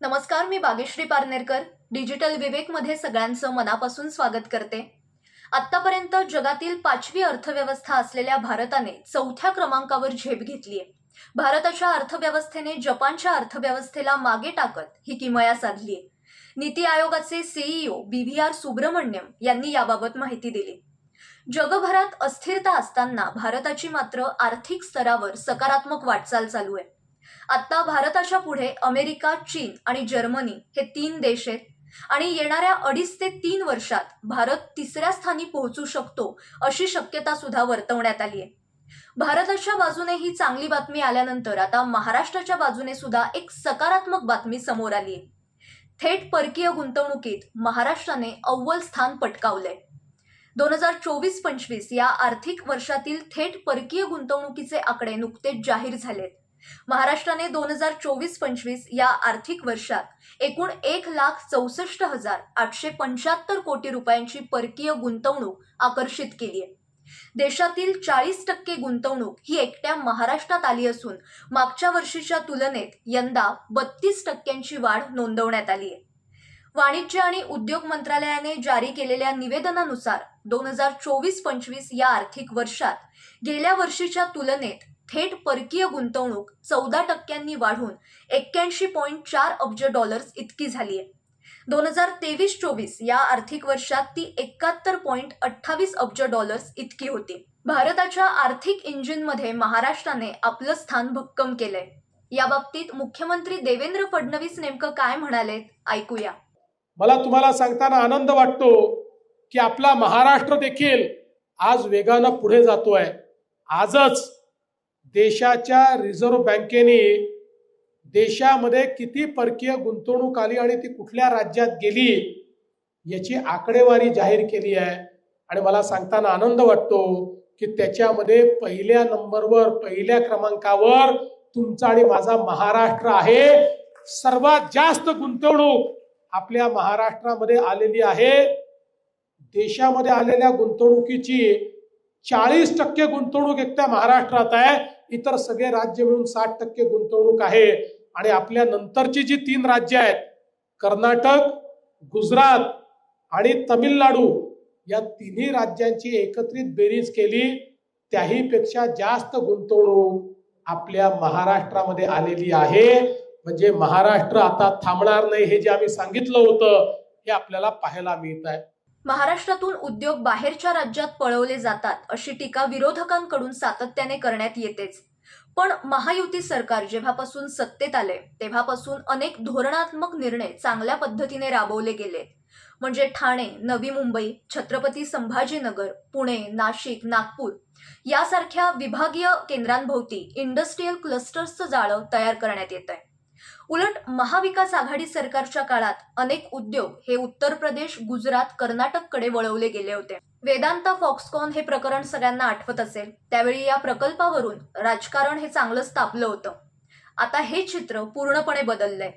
नमस्कार मी बागेश्री पारनेरकर. डिजिटल विवेकमध्ये सगळ्यांचं मनापासून स्वागत करते. आत्तापर्यंत जगातील पाचवी अर्थव्यवस्था असलेल्या भारताने चौथ्या क्रमांकावर झेप घेतलीय. भारताच्या अर्थव्यवस्थेने जपानच्या अर्थव्यवस्थेला मागे टाकत ही किमया साधलीय. नीती आयोगाचे CEO B V R Subrahmanyam यांनी याबाबत माहिती दिली. जगभरात अस्थिरता असताना भारताची मात्र आर्थिक स्तरावर सकारात्मक वाटचाल चालू आहे. आता भारताच्या पुढे अमेरिका चीन आणि जर्मनी हे तीन देश आहेत. आणि येणाऱ्या अडीच ते तीन वर्षात भारत तिसऱ्या स्थानी पोहोचू शकतो अशी शक्यता सुद्धा वर्तवण्यात आली आहे. भारताच्या बाजूने ही चांगली बातमी आल्यानंतर आता महाराष्ट्राच्या बाजूने सुद्धा एक सकारात्मक बातमी समोर आली आहे. थेट परकीय गुंतवणुकीत महाराष्ट्राने अव्वल स्थान पटकावलंय. दोन हजार चोवीस पंचवीस या आर्थिक वर्षातील थेट परकीय गुंतवणुकीचे आकडे नुकतेच जाहीर झालेत. महाराष्ट्राने दोन हजार चोवीस पंचवीस या आर्थिक वर्षात एकूण एक लाख चौसष्ट हजार आठशे पंच्याहत्तर कोटी रुपयांची परकीय गुंतवणूक आकर्षित केली आहे. देशातील चाळीस टक्के गुंतवणूक ही एकट्या महाराष्ट्रात आली असून मागच्या वर्षीच्या तुलनेत यंदा बत्तीस टक्क्यांची वाढ नोंदवण्यात आली आहे. वाणिज्य आणि उद्योग मंत्रालयाने जारी केलेल्या निवेदनानुसार दोन हजार चोवीस पंचवीस या आर्थिक वर्षात गेल्या वर्षीच्या तुलनेत थेट परकीय गुंतवणूक चौदा टक्क्यांनी वाढून एक्क्याऐंशी पॉईंट चार अब्ज डॉलर्स इतकी झाली आहे दोन हजार तेवीस चोवीस या आर्थिक वर्षात ती एकाहत्तर पॉईंट अठ्ठावीस अब्ज डॉलर्स इतकी होती. भारताच्या आर्थिक इंजिनमध्ये महाराष्ट्राने आपलं स्थान भक्कम केलंय. या बाबतीत मुख्यमंत्री देवेंद्र फडणवीस नेमकं काय म्हणाले ऐकूया. मला तुम्हाला सांगताना आनंद वाटतो की आपला महाराष्ट्र देखील आज वेगानं पुढे जातोय. आजच देशाच्या रिझर्व्ह बँकेने देशामध्ये किती परकीय गुंतवणूक आली आणि ती कुठल्या राज्यात गेली याची आकडेवारी जाहीर केली आहे. आणि मला सांगताना आनंद वाटतो की त्याच्यामध्ये पहिल्या नंबरवर पहिल्या क्रमांकावर तुमचा आणि माझा महाराष्ट्र आहे. सर्वात जास्त गुंतवणूक आपल्या महाराष्ट्रामध्ये आलेली आहे. देशामध्ये आलेल्या गुंतवणुकीची चाळीस टक्के गुंतवणूक एकट्या महाराष्ट्रात आहे. इतर सगळे राज्य मिळून साठ टक्के गुंतवणूक आहे. आणि आपल्या नंतरची जी तीन राज्य आहेत कर्नाटक गुजरात आणि तमिळनाडू या तिन्ही राज्यांची एकत्रित बेरीज केली त्याही पेक्षा जास्त गुंतवणूक आपल्या महाराष्ट्रामध्ये आलेली आहे. म्हणजे महाराष्ट्र आता थांबणार नाही हे जे आम्ही सांगितलं होतं हे आपल्याला पाहायला मिळत आहे. महाराष्ट्रातून उद्योग बाहेरच्या राज्यात पळवले जातात अशी टीका विरोधकांकडून सातत्याने करण्यात येतेच. पण महायुती सरकार जेव्हापासून सत्तेत आले तेव्हापासून अनेक धोरणात्मक निर्णय चांगल्या पद्धतीने राबवले गेले. म्हणजे ठाणे नवी मुंबई छत्रपती संभाजीनगर पुणे नाशिक नागपूर यासारख्या विभागीय केंद्रांभोवती इंडस्ट्रीयल क्लस्टर्सचं जाळं तयार करण्यात येत आहे उलट महाविकास आघाडी सरकारच्या काळात अनेक उद्योग हे उत्तर प्रदेश गुजरात कर्नाटककडे वळवले गेले होते. वेदांता फॉक्सकॉन हे प्रकरण सगळ्यांना आठवत असेल. त्यावेळी या प्रकल्पावरून राजकारण हे चांगलंच तापलं होतं. आता हे चित्र पूर्णपणे बदललंय.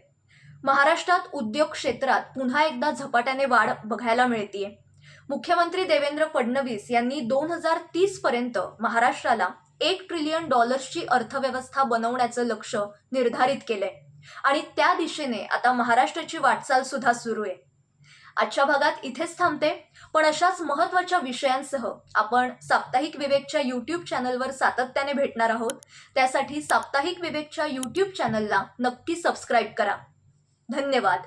महाराष्ट्रात उद्योग क्षेत्रात पुन्हा एकदा झपाट्याने वाढ बघायला मिळतीये. मुख्यमंत्री देवेंद्र फडणवीस यांनी दोन हजार तीस पर्यंत महाराष्ट्राला एक ट्रिलियन डॉलर्सची अर्थव्यवस्था बनवण्याचं लक्ष निर्धारित केलंय. आणि त्या दिशेने आता महाराष्ट्राची वाटचाल सुद्धा सुरू आहे. आजच्या भागात इथेच थांबते पण अशाच महत्त्वाच्या विषयांसह आपण साप्ताहिक विवेकच्या यूट्यूब चॅनलवर सातत्याने भेटणार आहोत. त्यासाठी साप्ताहिक विवेकच्या यूट्यूब चॅनलला नक्की सबस्क्राईब करा. धन्यवाद.